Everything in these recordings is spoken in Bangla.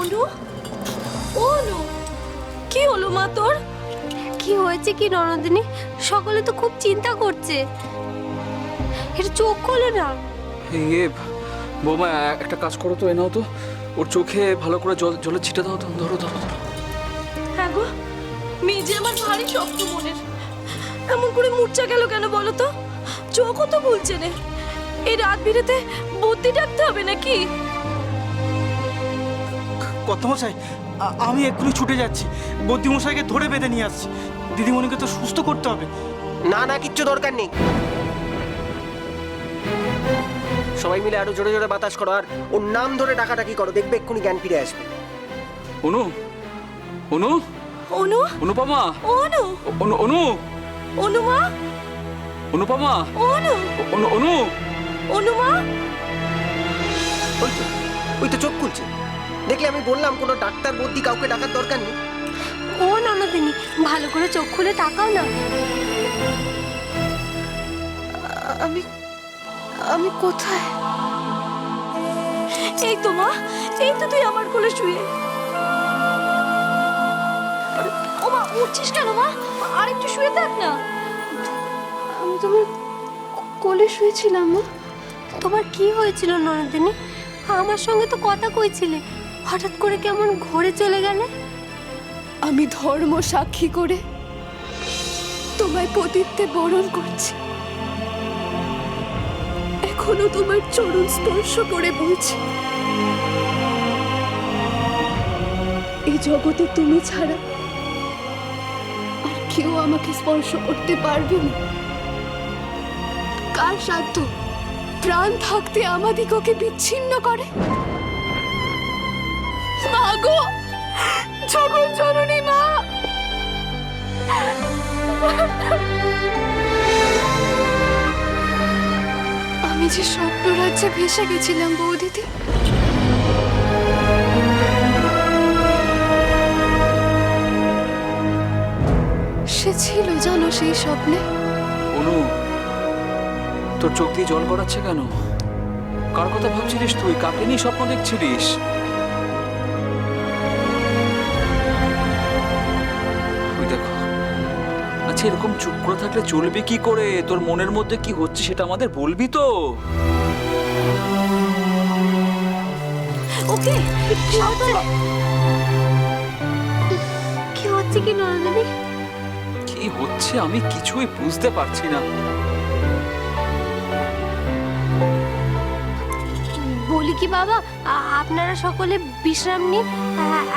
অনু অনু কি হলো মা তোর? কি হয়েছে কি ননদিনী? সকলে তো খুব চিন্তা করছে। এটা চোখ খোলো না। ইয়ে বৌমা একটা কাজ করো তো এ নাও তো। ওর চোখে ভালো করে জল জলের ছিটে দাও তো ধরো ধরো ধরো। হ্যাঁ গো মেয়ে যে আমার ভারী শক্ত মনের। এমন করে মূর্ছা গেল কেন বলো তো? চোখও তো খুলছে নে। এই রাত বিরেতে বুদ্ধি ডাকতে হবে নাকি? কর্তামশাই আমি এক্ষুনি ছুটে যাচ্ছি। বদ্যিমশাইকে ধরে বেঁধে নিয়ে আসছি। দিদিমণিকে তো সুস্থ করতে হবে। না না কিচ্ছু দরকার নেই। সবাই মিলে আরও জোরে জোরে বাতাস করো আর ওর নাম ধরে ডাকাডাকি করো। দেখবে এক্ষুনি জ্ঞান ফিরে আসবে। অনু অনু? অনু? অনুপমা? অনু? অনু অনু? অনুমা অনুপমা? অনু? অনু অনু? অনুমা ওই তো ওই তো চোখ খুলছে। দেখলে আমি বললাম কোনো ডাক্তার বুদ্ধি কাউকে ডাকার দরকার নেই। ও ননদিনী ভালো করে চোখ খুলে তাকাও না। আমি আমি কোথায়? এই তো মা এই তো তুই আমার কোলে শুয়ে। আরে, ও মা উঠছিস কেন মা? আর একটু শুয়ে থাক না। আমি তোমার কোলে শুয়েছিলাম মা। তোমার কি হয়েছিল ননদিনী? আমার সঙ্গে তো কথা কইছিলে। হঠাৎ করে কেমন ঘুরে চলে গেলে? আমি ধর্ম সাক্ষী করে তোমায় পতিত্বে বরণ করছি। এখনও তোমার চরণ স্পর্শ করে বলছি। এই জগতে তুমি ছাড়া আর কেউ আমাকে স্পর্শ করতে পারবে না। কার সাধ্য? প্রাণ থাকতে আমাদিগকে বিচ্ছিন্ন করে? মা গো জগৎ জননী মা! আমি যে স্বপ্ন রাজ্যে ভেসে গেছিলাম, বৌদিদি। সে ছিল জানো সেই স্বপ্নে? অনু, তোর চোখ দিয়ে জল গড়াচ্ছে কেন? কার কথা ভাবছিলিস তুই? কাকে নিয়ে স্বপ্ন দেখছিলিস? এরকম চুপ করে থাকলে চলবে কি করে? তোর মনের মধ্যে কি হচ্ছে সেটা আমাদের বলবি তো। ওকে কি হচ্ছে কি ননদিনী কি হচ্ছে আমি কিছুই বুঝতে পারছি না। বলি কি বাবা আপনারা সকলে বিশ্রাম নিন।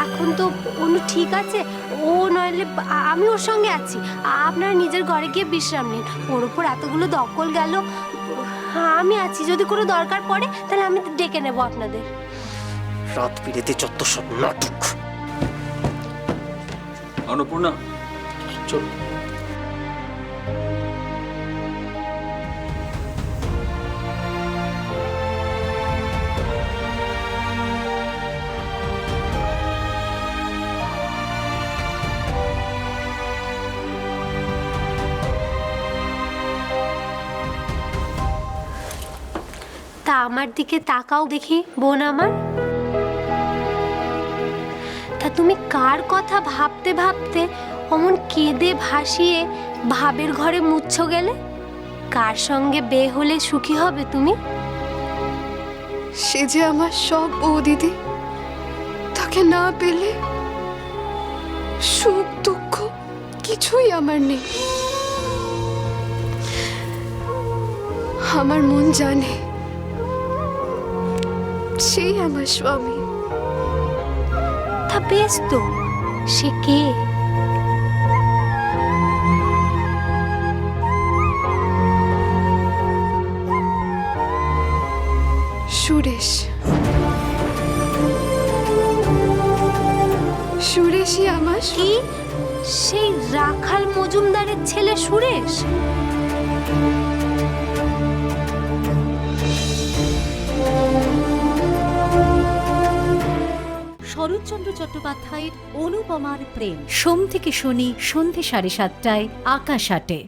এখন তো অনু ঠিক আছে ও নইলে আমি ওর সঙ্গে আছি। আপনার নিজের ঘরে গিয়ে বিশ্রাম নিন। ওর উপর এতগুলো দখল গেল। আমি আছি। যদি কোনো দরকার পড়ে তাহলে আমি ডেকে নেব আপনাদের। রাত বিরেতে যত সব নাটক। অন্নপূর্ণা চল। তা আমার দিকে তাকাও দেখি, বোন আমার। তা তুমি কার কথা ভাবতে ভাবতে অমন কেঁদে ভাসিয়ে ভাবের ঘরে মুচ্ছ গেলে? কার সঙ্গে বে হলে সুখী হবে তুমি? সে যে আমার সব ও বৌদিদি তাকে না পেলে সুখ দুঃখ কিছুই আমার নেই। আমার মন জানে সেই আমার স্বামী। তা বেশ তো, সে কে? সুরেশ। সুরেশই আমার কি? সেই রাখাল মজুমদারের ছেলে সুরেশ? শরৎচন্দ্র চট্টোপাধ্যায়ের অনুপমার প্রেম। সোম থেকে শনি সন্ধে সাড়ে সাতটায় আকাশ আটে।